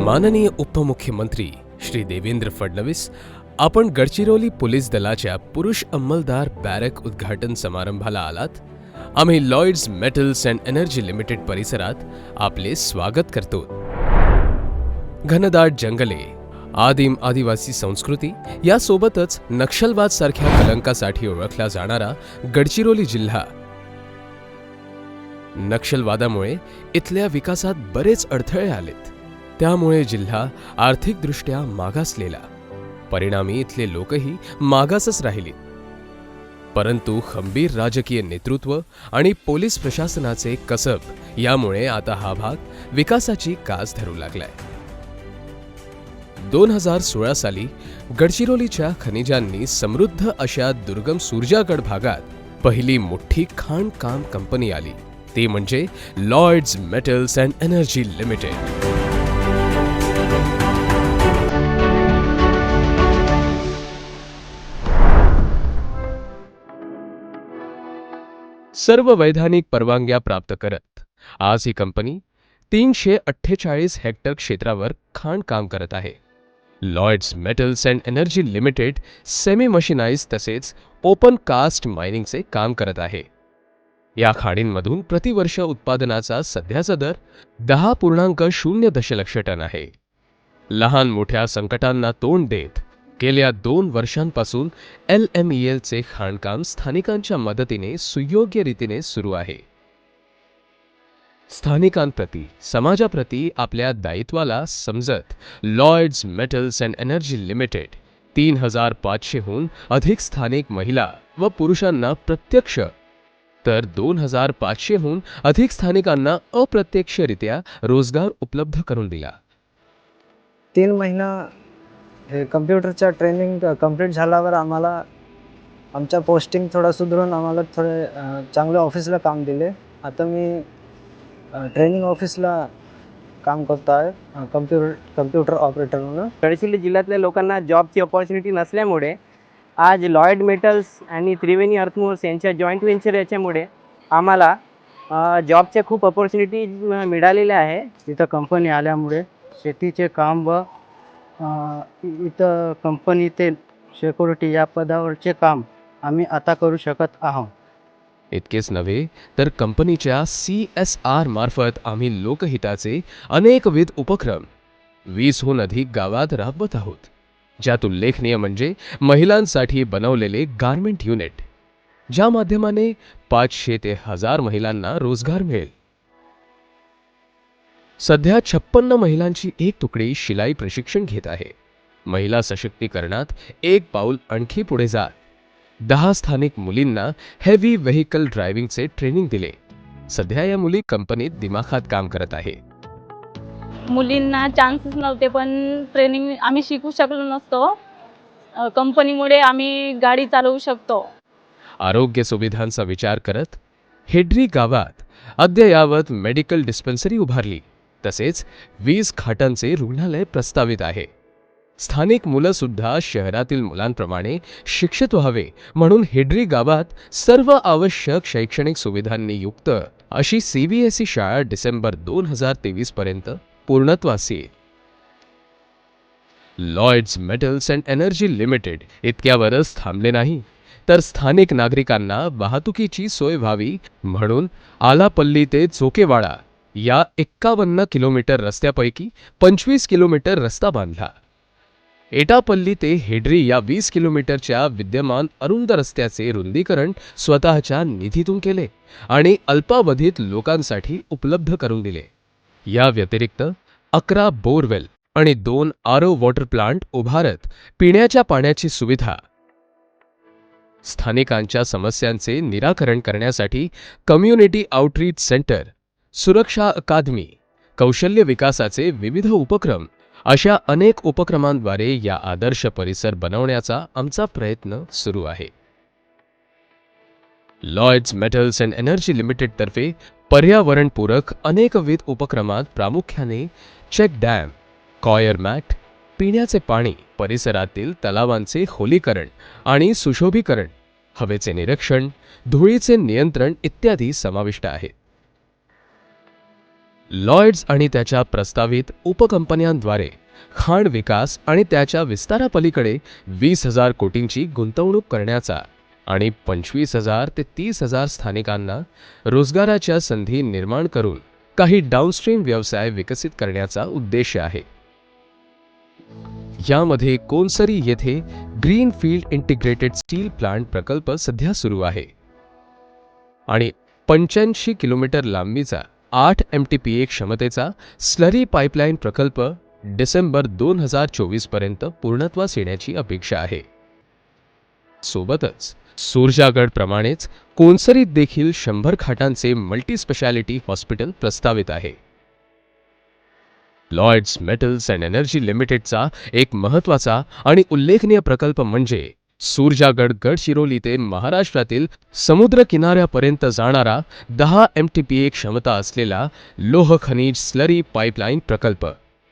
माननीय उपमुख्यमंत्री श्री देवेंद्र फडणवीस आपण गडचिरोली पोलीस दलाच्या पुरुष अंमलदार बॅरक उद्घाटन समारंभाला आलात. आम्ही Lloyds Metals and Energy Limited परिसरात आपले स्वागत करतो. घनदाट जंगले आदिम आदिवासी संस्कृती यासोबतच नक्षलवाद सारख्या कलंकासाठी ओळखला जाणारा गडचिरोली जिल्हा. नक्षलवादामुळे इथल्या विकासात बरेच अडथळे आलेत. त्यामुळे जिल्हा आर्थिकदृष्ट्या मागासलेला. परिणामी इथले लोकही मागासच राहिले. परंतु खंबीर राजकीय नेतृत्व आणि पोलीस प्रशासनाचे कसब यामुळे आता हा भाग विकासाची कास धरू लागलाय. दोन हजार सोळा साली गडचिरोलीच्या खनिजांनी समृद्ध अशा दुर्गम सुरजागड भागात पहिली मोठी खाणकाम कंपनी आली. ती म्हणजे Lloyds Metals and Energy Limited. सर्व वैधानिक परवानग्या प्राप्त करत. आज ही कंपनी तीनशे अठ्ठेचाळीस हेक्टर क्षेत्रावर खाणकाम करत आहे. Lloyds Metals and Energy Limited semi mechanised तसेच ओपन कास्ट मायनिंगचे काम करत आहे. या खाणींमधून प्रतिवर्ष उत्पादनाचा सध्याचा दर दहा पूर्णांक शून्य दशलक्ष टन आहे. लहान मोठ्या संकटांना तोंड देत गेल्या दोन वर्षांपासून एल एम ई एलचे खाणकाम स्थानिकांच्या मदतीने सुयोग्य रीतीने सुरू आहे. स्थानिकांप्रती समाजाप्रती आपल्या दायित्वाला समजत Lloyds Metals and Energy Limited तीन हजार पाचशेहून अधिक स्थानिक महिला व पुरुषांना प्रत्यक्ष तर दोन हजार पाचशेहून अधिक स्थानिकांना अप्रत्यक्षरित्या रोजगार उपलब्ध करून दिला. तीन महिना हे कम्प्युटरच्या ट्रेनिंग कंप्लीट झाल्यावर आम्हाला आमच्या पोस्टिंग थोडं सुधरून आम्हाला थोडे चांगल्या ऑफिसला काम दिले. आता मी ट्रेनिंग ऑफिसला काम करतो आहे कम्प्युटर कम्प्युटर ऑपरेटर म्हणून. गडचिरोली जिल्ह्यातल्या लोकांना जॉबची ऑपॉर्च्युनिटी नसल्यामुळे आज लॉयड मेटल्स आणि त्रिवेणी अर्थमोर्स यांच्या जॉईंट व्हेंचर याच्यामुळे आम्हाला जॉबच्या खूप ऑपॉर्च्युनिटी मिळालेल्या आहे. तिथं कंपनी आल्यामुळे शेतीचे काम व इथं कंपनीतील सिक्युरिटी या पदावरचे काम आम्ही आता करू शकत आहोत. इतकेच नव्हे तर कंपनीच्या सी एस आर मार्फत आम्ही लोकहिताचे अनेकविध उपक्रम वीसहून अधिक गावात राबवत आहोत. ज्यात उल्लेखनीय म्हणजे महिलांसाठी बनवलेले गारमेंट युनिट ज्या माध्यमाने पाचशे ते हजार महिलांना रोजगार मिळेल. सध्या छप्पन्न महिलांची एक तुकडी शिलाई प्रशिक्षण घेत आहे. महिला सशक्तीकरणात एक पाऊल आणखी पुढे जात. दहा स्थानिक मुलींना हेवी व्हेकल ड्रायव्हिंगचे ट्रेनिंग दिले. सध्या या मुली कंपनीत दिमाखात काम करत आहे. मुलींना चान्सेस नव्हते पण ट्रेनिंग आम्ही शिकू शकलो नसतो. कंपनीमुळे आम्ही गाडी चालवू शकतो. आरोग्य सुविधांचा विचार करत हेड्री गावात अद्ययावत मेडिकल डिस्पेन्सरी उभारली. तसेच वीस खाटांचे रुग्णालय प्रस्तावित आहे. स्थानिक मुलंसुद्धा शहरातील मुलांप्रमाणे शिक्षित व्हावे म्हणून हेड्री गावात सर्व आवश्यक शैक्षणिक सुविधांनी युक्त अशी सीबीएसई शाळा डिसेंबर दोन हजार तेवीस पर्यंत पूर्णत्वास. येईल Lloyds Metals and Energy Limited इतक्यावरच थांबले नाही तर स्थानिक नागरिकांना वाहतुकीची सोय व्हावी म्हणून आलापल्ली ते चोकेवाडा या एक्कावन्न किलोमीटर रस्त्यापैकी पंचवीस किलोमीटर रस्ता बांधला. एटापल्ली ते हेड्री या वीस किलोमीटरच्या विद्यमान अरुंद रस्त्याचे रुंदीकरण स्वतःच्या निधीतून केले आणि अल्पावधीत लोकांसाठी उपलब्ध करून दिले. या व्यतिरिक्त अकरा बोरवेल आणि दोन आरो वॉटर प्लांट उभारत पिण्याच्या पाण्याची सुविधा स्थानिकांच्या समस्यांचे निराकरण करण्यासाठी कम्युनिटी आउटरीच सेंटर सुरक्षा अकादमी कौशल्य विकासाचे विविध उपक्रम अशा अनेक उपक्रमांद्वारे या आदर्श परिसर बनवण्याचा आमचा प्रयत्न सुरू आहे. लॉयड्स मेटल्स अँड एनर्जी लिमिटेडतर्फे पर्यावरणपूरक अनेकविध उपक्रमात प्रामुख्याने चेक डॅम कॉयर मॅट पिण्याचे पाणी परिसरातील तलावांचे खोलीकरण आणि सुशोभीकरण हवेचे निरीक्षण धुळीचे नियंत्रण इत्यादी समाविष्ट आहेत. लॉयड्स आणि त्याच्या प्रस्तावित उपकंपन्यांद्वारे खाण विकास आणि त्याच्या विस्तारापलीकडे वीस हजार कोटींची गुंतवणूक करण्याचा आणि पंचवीस हजार ते तीस हजार स्थानिकांना रोजगाराच्या संधी निर्माण करून काही डाऊनस्ट्रीम व्यवसाय विकसित करण्याचा उद्देश आहे. यामध्ये कोनसरी येथे ग्रीनफील्ड इंटिग्रेटेड स्टील प्लांट प्रकल्प सध्या सुरू आहे. आणि पंच्याऐंशी किलोमीटर लांबीचा आठ एम टी पी ए क्षमतेचा स्लरी पाईपलाईन प्रकल्प डिसेंबर दोन हजार चोवीसपर्यंत पूर्णत्वास येण्याची अपेक्षा आहे. सोबतच सुरजागडप्रमाणेच कोनसरीत देखील शंभर खाटांचे मल्टी स्पेशालिटी हॉस्पिटल प्रस्तावित आहे. लॉयड्स मेटल्स अँड एनर्जी लिमिटेडचा एक महत्त्वाचा आणि उल्लेखनीय प्रकल्प म्हणजे सुरजागड गडचिरोली ते महाराष्ट्रातील समुद्र किनाऱ्यापर्यंत जाणारा दहा एम टी पी ए क्षमता असलेला लोह खनिज स्लरी पाईपलाईन प्रकल्प.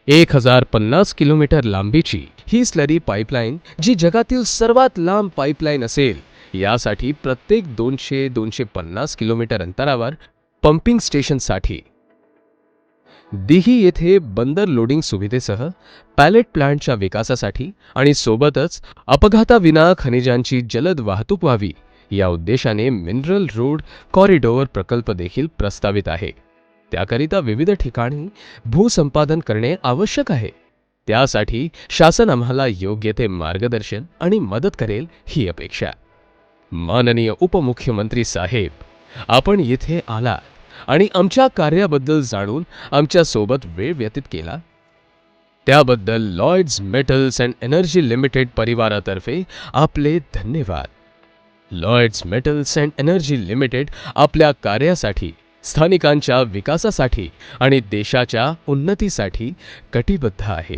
एक हजार पन्नास किलोमीटर लांबीची ही स्लरी पाईपलाईन जी जगातील सर्वात लांब पाईपलाईन असेल यासाठी प्रत्येक दोनशे दोनशे पन्नास किलोमीटर अंतरावर पंपिंग स्टेशनसाठी दिही येथे बंदर लोडिंग सुविधेसह पॅलेट प्लांटच्या विकासासाठी आणि सोबतच अपघाताविना खनिजांची जलद वाहतूक व्हावी या उद्देशाने मिनरल रोड कॉरिडोअर प्रकल्प देखील प्रस्तावित आहे. त्याकरिता विविध ठिकाणी भूसंपादन करणे आवश्यक आहे. त्यासाठी शासन आम्हाला योग्य ते मार्गदर्शन आणि मदत करेल ही अपेक्षा. माननीय उपमुख्यमंत्री साहेब आपण येथे आलात. आणि आमच्या कार्याबद्दल जाणून आमच्यासोबत वेळ व्यतीत केला. त्याबद्दल Lloyds Metals and Energy Limited परिवारातर्फे आपले धन्यवाद. Lloyds Metals and Energy Limited आपल्या कार्यासाठी स्थानिकांच्या विकासासाठी आणि देशाच्या उन्नतीसाठी कटिबद्ध आहे.